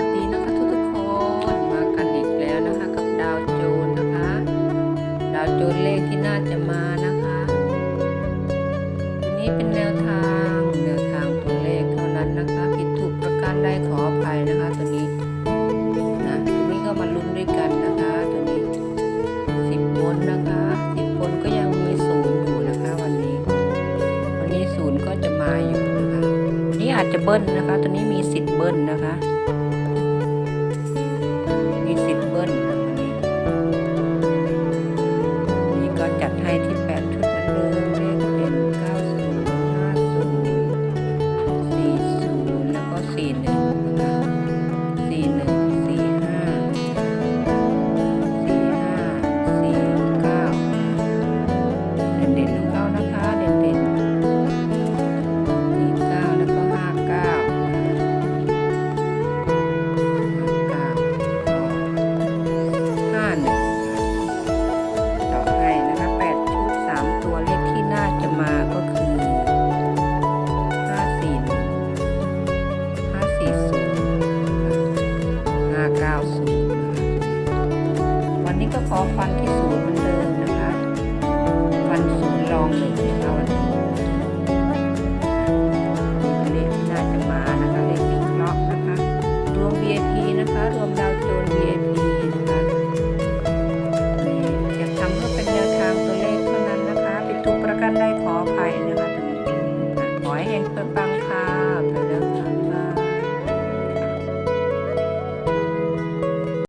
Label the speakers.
Speaker 1: วัสดีนะคะทุกทุกๆคนมากันอีกแล้วนะคะ กับดาวโจนนะคะ ดาวโจนเลขที่น่าจะมานะคะตัวนี้เป็นแนวทางแนวทางตัวเลขเท่านั้นนะคะผิดถูกประการใดขออภัยนะคะตัวนี้นะตัวนี้ก็มาลุ้นด้วยกันนะคะตัวนี้สิบบนนะคะสิบบนก็ยังมีศูนย์อยู่นะคะวันนี้ วันนี้ศูนย์ก็จะมาอยู่นะคะวันนี้อาจจะเบิ้ลนะคะ ตัวนี้มีสิทธิ์เบิ้ลนะคะ นี่ ขอฟันที่ศูนย์มันเดิมนะคะฟันศูนย์ลองเลยนะคะวันนี้เลขที่น่าจะมานะคะเลขพิเล็อกนะคะรวม VIP นะคะ รวมดาวโจน VIP นะคะอยากทำเพื่อเป็นแนวทางตัวเลขเท่านั้นนะคะเป็นทุกประกันได้ขออภัยนะคะตรงนี้ขอให้เฮงเปิดปัง